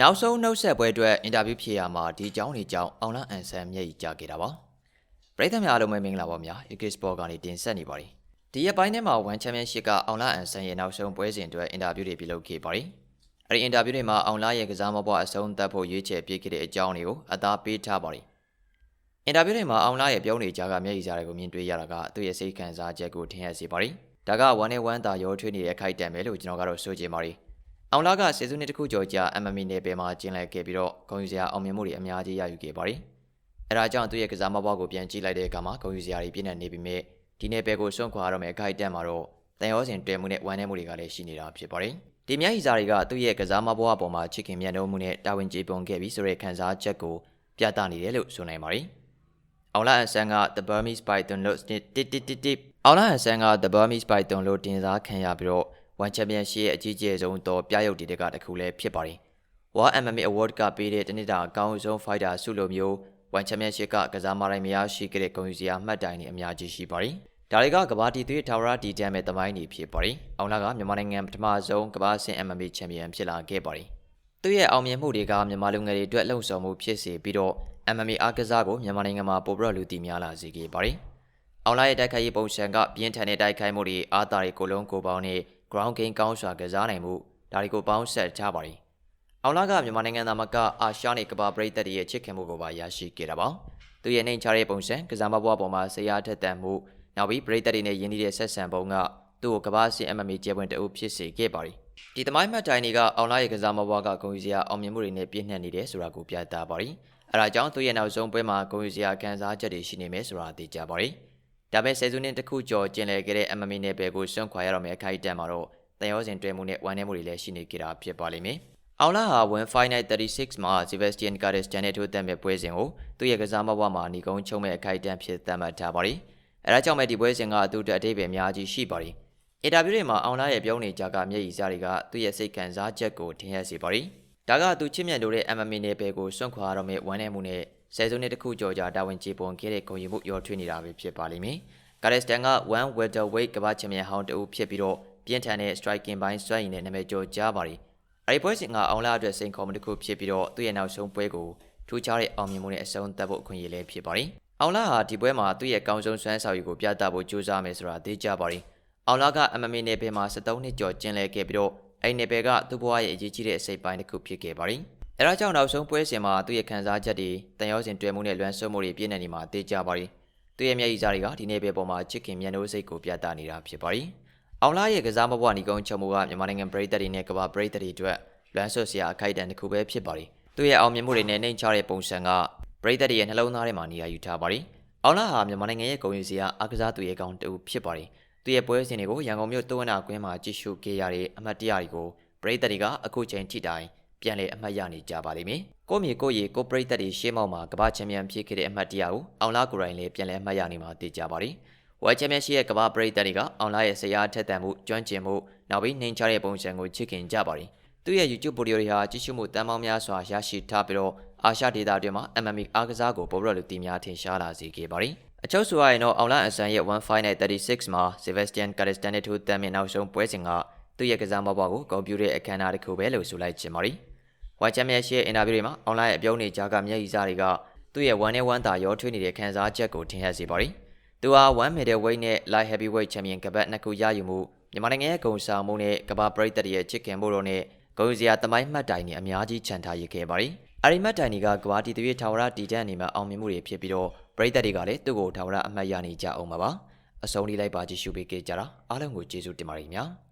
နောက်ဆုံးနှုတ်ဆက်ပွဲအတွက်အင်တာဗျူးဖြေရမှာဒီအကြောင်းတွေကြောင့်အောင်လအန်ဆန်မျက်ရည်ကျခဲ့တာပါပရိသတ်များအားလုံးပဲမင်္ဂလာပါဗျာ UK Sport ကနေတင်ဆက်နေပါတယ်ဒီရက်ပိုင်းထဲမှာ One Championship ကအောင်လအန်ဆန်ရဲ့နောက်ဆုံးပွဲစဉ်အတွက်အင်တာဗျူးတွေပြုလုပ်ခဲ့ပါတယ်အဲဒီအင်တာဗျူးတွေမှာအောင်လရဲ့ကစားမဘွားအဆုံးသတ်ဖို့ရွေးချယ်ပြစ်ခဲ့တဲ့အကြောင်းတွေကိုအသားပေးထားပါတယ်အင်တာဗျူးတွေမှာအောင်လရဲ့ပြောင်းနေကြကမျက်ရည်ကျတွေကိုမြင်တွေ့ရတာကသူ့ရဲ့စိတ်ခံစားချက်ကိုထင်ဟပ်စေပါတယ်ဒါက1နဲ့1သာရောထွေးနေတဲ့အခိုက်အတန့်ပဲလို့ကျွန်တော်ကတော့ဆိုချင်ပါတယ် အောင်လာကစေစုနှစ်တစ်ခုကျော်ကြာ MMA နယ်ပယ်မှာကျင်းလည်ခဲ့ပြီးတော့ဂုဏ်ယူစရာအောင်မြင်မှုတွေအများကြီးရယူခဲ့ပါတယ်။အဲဒါကြောင့်သူ့ရဲ့ကစားမဘောက်ကိုပြန်ကြည့်လိုက်တဲ့အခါမှာဂုဏ်ယူစရာတွေပြည့်နေနေပြီမဲ့ဒီနယ်ပယ်ကိုစွန့်ခွာရတော့မယ့်အခိုက်အတန့်မှာတော့တန်ရောစင်တွဲမှုနဲ့ဝမ်းနည်းမှုတွေကလည်းရှိနေတာဖြစ်ပါတယ်။ဒီမျက်ရည်စာတွေကသူ့ရဲ့ကစားမဘောက်အပေါ်မှာချစ်ခင်မြတ်နိုးမှုနဲ့တာဝန်ကျေပွန်ခဲ့ပြီးဆိုတဲ့ခံစားချက်ကိုပြသနေတယ်လို့ဆိုနိုင်ပါတယ်။အောင်လာအန်ဆန်က The Burmese Python လို့တစ်တစ်တစ်တစ်အောင်လာအန်ဆန်က The Burmese Python လို့တင်စားခံရပြီးတော့ One Championship ရဲ့အကြီးကျယ်ဆုံးသောပြရုပ်တည်တဲ့ကတစ်ခုလည်းဖြစ်ပါတယ်။ World MMA Award ကပေးတဲ့တနစ်တာအကောင်းဆုံး fighter ဆုလိုမျိုး One Championship ကကစားမတိုင်းမရရှိခဲ့တဲ့ဂုဏ်ယူစရာမှတ်တိုင်တွေအများကြီးရှိပါတယ်။ဒါတွေကကဘာတီသွေးထာဝရတည်တံ့မဲ့တမိုင်းတွေဖြစ်ပါတယ်။အောင်လာကမြန်မာနိုင်ငံပထမဆုံးကဘာဆင် MMA Champion ဖြစ်လာခဲ့ပါတယ်။သူ့ရဲ့အောင်မြင်မှုတွေကမြန်မာလူငယ်တွေအတွက်လှုံ့ဆော်မှုဖြစ်စေပြီးတော့ MMA အားကစားကိုမြန်မာနိုင်ငံမှာပိုပြီးတော့လူသိများလာစေခဲ့ပါတယ်။အောင်လာရဲ့တိုက်ခိုက်ရေးပုံစံကပြင်းထန်တဲ့တိုက်ခိုက်မှုတွေအားတာတွေကိုလုံးကိုပေါင်းနဲ့ ground game ကောင်းစွာကစားနိုင်မှုဒါတွေကိုပေါင်းဆက်ထားပါတယ်။အောင်လာကမြန်မာနိုင်ငံသားမကအာရှနဲ့ကမ္ဘာပရိသတ်တွေရဲ့ချစ်ခင်မှုကိုပါရရှိခဲ့တာပါ။သူရဲ့နှိမ်ချတဲ့ပုံစံကစားမဘွားပေါ်မှာဆရာထက်တန်မှုနောက်ပြီးပရိသတ်တွေနဲ့ယဉ်ကျေးတဲ့ဆက်ဆံပုံကသူ့ကိုကမ္ဘာစီ MMA ကျဲပွင့်တအုပ်ဖြစ်စေခဲ့ပါတယ်။ဒီသမိုင်းမှတ်တိုင်တွေကအောင်လာရဲ့ကစားမဘွားကဂုဏ်ယူစရာအောင်မြင်မှုတွေနဲ့ပြည့်နှက်နေတယ်ဆိုတာကိုပြသပါတယ်။အဲဒါကြောင့်သူရဲ့နောက်ဆုံးပွဲမှာဂုဏ်ယူစရာခံစားချက်တွေရှိနေမယ်ဆိုတာသိကြပါတယ်။ ဒါပေမဲ့ဆယ်စုနှစ်တစ်ခုကျော်ကျင်လည်ခဲ့တဲ့ MMA နယ်ပယ်ကိုစွန့်ခွာရတော့မယ့်အခိုက်အတန့်မှာတော့တန်ရောစင်တွဲမှုနဲ့ဝမ်းနည်းမှုတွေလည်းရှိနေကြတာဖြစ်ပါလိမ့်မယ်။အောင်လာဟာ1 Fight Night 36မှာ Sebastian Cardenas နဲ့ထိုးတက်မဲ့ပွဲစဉ်ကိုသူ့ရဲ့ကစားမဘွားမှာညီကုန်းချုံမဲ့အခိုက်အတန့်ဖြစ်သတ်မှတ်ထားပါတယ်။အဲဒါကြောင့်မဲ့ဒီပွဲစဉ်ကသူ့အတွက်အတိတ်ပဲအများကြီးရှိပါတယ်။အင်တာဗျူးတွေမှာအောင်လာရဲ့ပြောင်းနေကြကမျက်ရည်စားတွေကသူ့ရဲ့စိတ်ခံစားချက်ကိုထင်ဟပ်စေပါတယ်။ ဒါကသူချစ်မြတ်လို့တဲ့ MMA နယ်ပယ်ကိုစွန့်ခွာရတော့မဲ့ဝမ်းနည်းမှုနဲ့ဆယ်စုနှစ်တစ်ခုကျော်ကြာတာဝန်ကျေပွန်ခဲ့တဲ့ဂုဏ်ယူမှုရောထွေးနေတာပဲဖြစ်ပါလိမ့်မယ်။ကာရက်စတန်က1 welterweight ကမ္ဘာချန်ပီယံဟောင်းတူဖြစ်ပြီးတော့ပြင်းထန်တဲ့ striking ဘိုင်းစွမ်းရည်နဲ့နာမည်ကျော်ကြားပါတယ်။အဲဒီပွဲစဉ်ကအောင်လာအတွက်စိန်ခေါ်မှုတစ်ခုဖြစ်ပြီးတော့သူ့ရဲ့နောက်ဆုံးပွဲကိုထူးခြားတဲ့အောင်မြင်မှုနဲ့အဆုံးသတ်ဖို့အခွင့်အရေးလည်းဖြစ်ပါတယ်။အောင်လာဟာဒီပွဲမှာသူ့ရဲ့ကောင်းဆုံးစွမ်းဆောင်ရည်ကိုပြသဖို့ကြိုးစားမယ်ဆိုတာသိကြပါတယ်။အောင်လာက MMA နယ်ပယ်မှာ73နှစ်ကျော်ကျင်းလည်ခဲ့ပြီးတော့ အဲဒီနယ်ပယ်ကသူ့ဘဝရဲ့အရေးကြီးတဲ့အစိပ်ပိုင်းတစ်ခုဖြစ်ခဲ့ပါတယ်။အဲဒါကြောင့်နောက်ဆုံးပွဲစဉ်မှာသူ့ရဲ့ခံစားချက်တွေတန်ရောစင်တွေ့မှုနဲ့လွမ်းဆွမှုတွေပြည့်နေနေမှာသိကြပါတယ်။သူ့ရဲ့မျက်ရည်စားတွေကဒီနယ်ပယ်ပေါ်မှာချစ်ခင်မျက်နှာစိတ်ကိုပြသနေတာဖြစ်ပါတယ်။အောင်လာရဲ့ကစားမဘွားနီကုန်းချုံမှုကမြန်မာနိုင်ငံပြည်သက်တွေနဲ့ကမ္ဘာပြည်သက်တွေအတွက်လွမ်းဆွစရာအခိုက်အတန့်တစ်ခုပဲဖြစ်ပါတယ်။သူ့ရဲ့အောင်မြင်မှုတွေနဲ့နှိမ်ချတဲ့ပုံစံကပြည်သက်တွေရဲ့နှလုံးသားထဲမှာနေရာယူထားပါတယ်။အောင်လာဟာမြန်မာနိုင်ငံရဲ့ဂုဏ်ယူစရာအကစားသူရဲ့ကောင်တူဖြစ်ပါတယ်။ သူရဲ့ပွဲစဉ်တွေကိုရန်ကုန်မြို့တိုးဝနာကွင်းမှာကြည့်ရှုခဲ့ရတဲ့အမှတ်တရတွေကိုပြည်သက်တွေကအခုချိန်ထိတိုင်ပြန်လည်အမှတ်ရနေကြပါလိမ့်မယ်။ကိုမြေကိုရီကိုပြည်သက်တွေရှေ့မောက်မှာကမ္ဘာချန်ပီယံဖြစ်ခဲ့တဲ့အမှတ်တရကိုအောင်လာကိုရိုင်းလည်းပြန်လည်အမှတ်ရနေမှာသိကြပါလိမ့်။ဝိုင်ချန်ပီယံရှိရဲ့ကမ္ဘာပရိသတ်တွေကအောင်လာရဲ့ဆရာထက်သန်မှုကျွမ်းကျင်မှုနောက်ပြီးနှိမ်ချတဲ့ပုံစံကိုချစ်ခင်ကြပါတယ်။သူ့ရဲ့ YouTube ဗီဒီယိုတွေဟာကြည့်ရှုမှုတန်ပေါင်းများစွာရရှိထားပြီးတော့ အာရှဒေသအတွင်းမှာ MMA အားကစားကိုပိုပြီးတော့လူသိများထင်ရှားလာစေခဲ့ပါတယ်။အချုပ်ဆိုရရင်တော့အောင်လာအဆန်ရဲ့1 Fight Night 36မှာ Sebastian Cardenas နဲ့ထိုးတက်မြင့်နောက်ဆုံးပွဲစဉ်ကသူ့ရဲ့ကစားမဘွားကိုကွန်ပျူတာအခမ်းအနားတစ်ခုပဲလို့ဆိုလိုက်ချင်ပါတယ်။ဝိုင်ချန်ပီယံရှိရဲ့အင်တာဗျူးတွေမှာအွန်လိုင်းအပြုံးနေကြကမျက်ရည်စားတွေကသူ့ရဲ့1 and 1တာရောထွေးနေတဲ့ခံစားချက်ကိုထင်ဟပ်စေပါတယ်။သူဟာ1 middleweight နဲ့ light heavyweight champion ကပတ်နှစ်ခုရယူမှုမြန်မာနိုင်ငံရဲ့ဂုဏ်ဆောင်မှုနဲ့ကမ္ဘာပရိသတ်ရဲ့ချစ်ခင်မှုတို့နဲ့ဂုဏ်စရာတမိုင်းမှတ်တိုင်တွေအများကြီးခြံထားရခဲ့ပါတယ်။ အရိမတ်တိုင်တွေကကဘာတီတရွေးထာဝရတည်တံ့နေမှာအောင်မြင်မှုတွေဖြစ်ပြီးတော့ပရိသတ်တွေကလည်းသူ့ကိုထာဝရအမှတ်ရနေကြအောင်ပါပါ။အဆုံးလေးလိုက်ပါကြည့်ရှုပေးကြတာအားလုံးကိုကျေးဇူးတင်ပါတယ်ခင်ဗျာ။